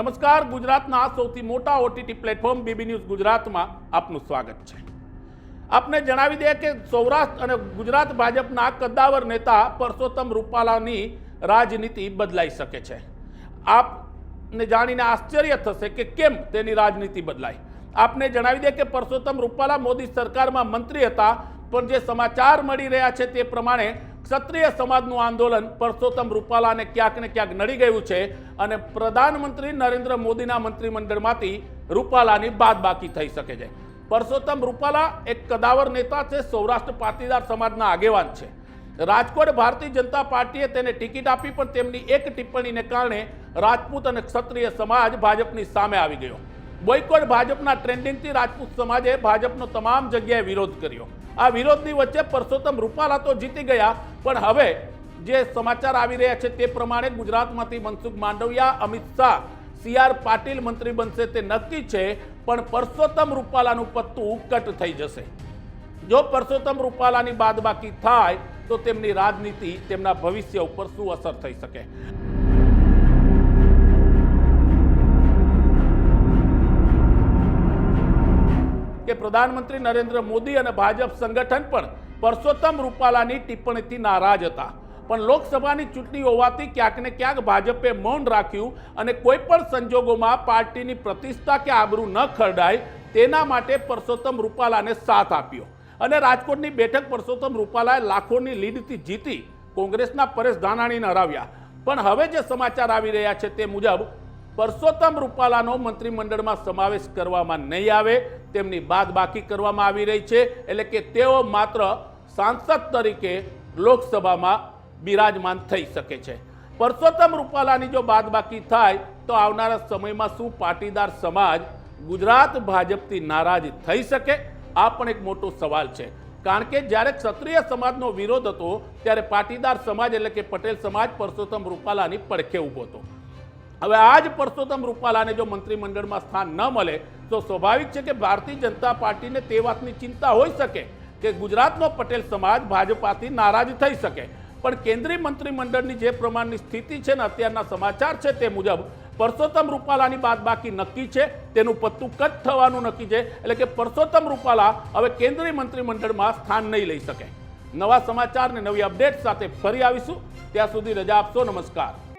નમસ્કાર, ગુજરાતના સૌથી મોટા ઓટીટી પ્લેટફોર્મ બીબી ન્યૂઝ ગુજરાતમાં આપનું સ્વાગત છે. આપને જણાવી દઈએ કે સૌરાષ્ટ્ર અને ગુજરાત ભાજપના કદ્દાવર નેતા પરસોત્તમ રૂપાલાની રાજનીતિ બદલાઈ શકે છે. આપને જાણીને આશ્ચર્ય થશે કે કેમ તેની રાજનીતિ બદલાઈ. આપને જણાવી દઈએ કે પરસોત્તમ રૂપાલા મોદી સરકારમાં મંત્રી હતા, પણ જે સમાચાર મળી રહ્યા છે તે પ્રમાણે ક્ષત્રિય સમાજનું આંદોલન પરસોત્તમ રૂપાલાને ક્યાંક ને ક્યાંક નડી ગયું છે અને પ્રધાનમંત્રી નરેન્દ્ર મોદીના મંત્રીમંડળમાંથી રૂપાલાની બાદબાકી થઈ શકે છે. પરસોત્તમ રૂપાલા એક કદાવર નેતા છે, સૌરાષ્ટ્ર પાટીદાર સમાજના આગેવાન છે. રાજકોટ ભારતીય જનતા પાર્ટીએ તેને ટિકિટ આપી, પણ તેમની એક ટિપ્પણીને કારણે રાજપૂત અને ક્ષત્રિય સમાજ ભાજપની સામે આવી ગયો. બોયકોટ ભાજપના ટ્રેન્ડિંગથી રાજપૂત સમાજે ભાજપનો તમામ જગ્યાએ વિરોધ કર્યો. આ વિરોધની વચ્ચે પરસોત્તમ રૂપાલા તો જીતી ગયા પણ હવે જે સમાચાર આવી રહ્યા છે તે પ્રમાણે ગુજરાતમાંથી મનસુખ માંડવિયા, અમિત શાહ, સી આર પાટીલ મંત્રી બનશે તે નક્કી છે, પણ પરસોત્તમ રૂપાલાનું પત્તું કટ થઈ જશે. જો પરસોત્તમ રૂપાલાની બાદબાકી થાય, તો તેમની રાજનીતિ તેમના ભવિષ્ય ઉપર શું અસર થઈ શકે? કે પ્રધાનમંત્રી નરેન્દ્ર મોદી અને ભાજપ સંગઠન પણ પરસોત્તમ રૂપાલાની ટિપ્પણીથી નારાજ હતા. પણ લોકસભાની ચૂંટણી હોવાથી ક્યાંક ને ક્યાંક ભાજપે મૌન રાખ્યું અને કોઈ પણ સંજોગોમાં પાર્ટીની પ્રતિષ્ઠા કે આબરૂ ન ખરડાય તેના માટે પરસોત્તમ રૂપાલાને સાથ આપ્યો. અને રાજકોટની બેઠક પરસોત્તમ રૂપાલાએ લાખોની લીડથી જીતી કોંગ્રેસના પરેશ ધાનાણીને હરાવ્યા. પણ હવે જે સમાચાર આવી રહ્યા છે તે મુજબ પરસોત્તમ રૂપાલાનો મંત્રીમંડળમાં સમાવેશ કરવામાં નહીં આવે, તેમની બાદબાકી કરવામાં આવી રહી છે, એટલે કે તેઓ માત્ર સાંસદ તરીકે લોકસભામાં બિરાજમાન થઈ શકે છે. પરસોત્તમ રૂપાલાની જો બાદબાકી થાય, તો આવનારા સમયમાં શું પાટીદાર સમાજ ગુજરાત ભાજપથી નારાજ થઈ શકે? આ પણ એક મોટો સવાલ છે. કારણ કે જ્યારે ક્ષત્રિય સમાજનો વિરોધ હતો, ત્યારે પાટીદાર સમાજ એટલે કે પટેલ સમાજ પરસોત્તમ રૂપાલાની પડખે ઊભો હતો. હવે આ જ પરસોત્તમ રૂપાલાને જો મંત્રીમંડળમાં સ્થાન ન મળે, તો સ્વાભાવિક છે કે ભારતીય જનતા પાર્ટીને તે વાતની ચિંતા હોઈ શકે. કે ગુજરાતનો પટેલ સમાજ ભાજપાથી નારાજ થઈ શકે. પણ કેન્દ્રીય મંત્રીમંડળની જે પ્રમાણની સ્થિતિ છે ને અત્યારના સમાચાર છે તે મુજબ પરસોત્તમ રૂપાલાની બાદબાકી નક્કી છે, તેનું પત્તું કટ થવાનું નક્કી છે, એટલે કે પરસોત્તમ રૂપાલા હવે કેન્દ્રીય મંત્રીમંડળમાં સ્થાન નહીં લઈ શકે. નવા સમાચાર ને નવી અપડેટ સાથે ફરી આવીશું. ત્યાં સુધી રજા આપશો. નમસ્કાર.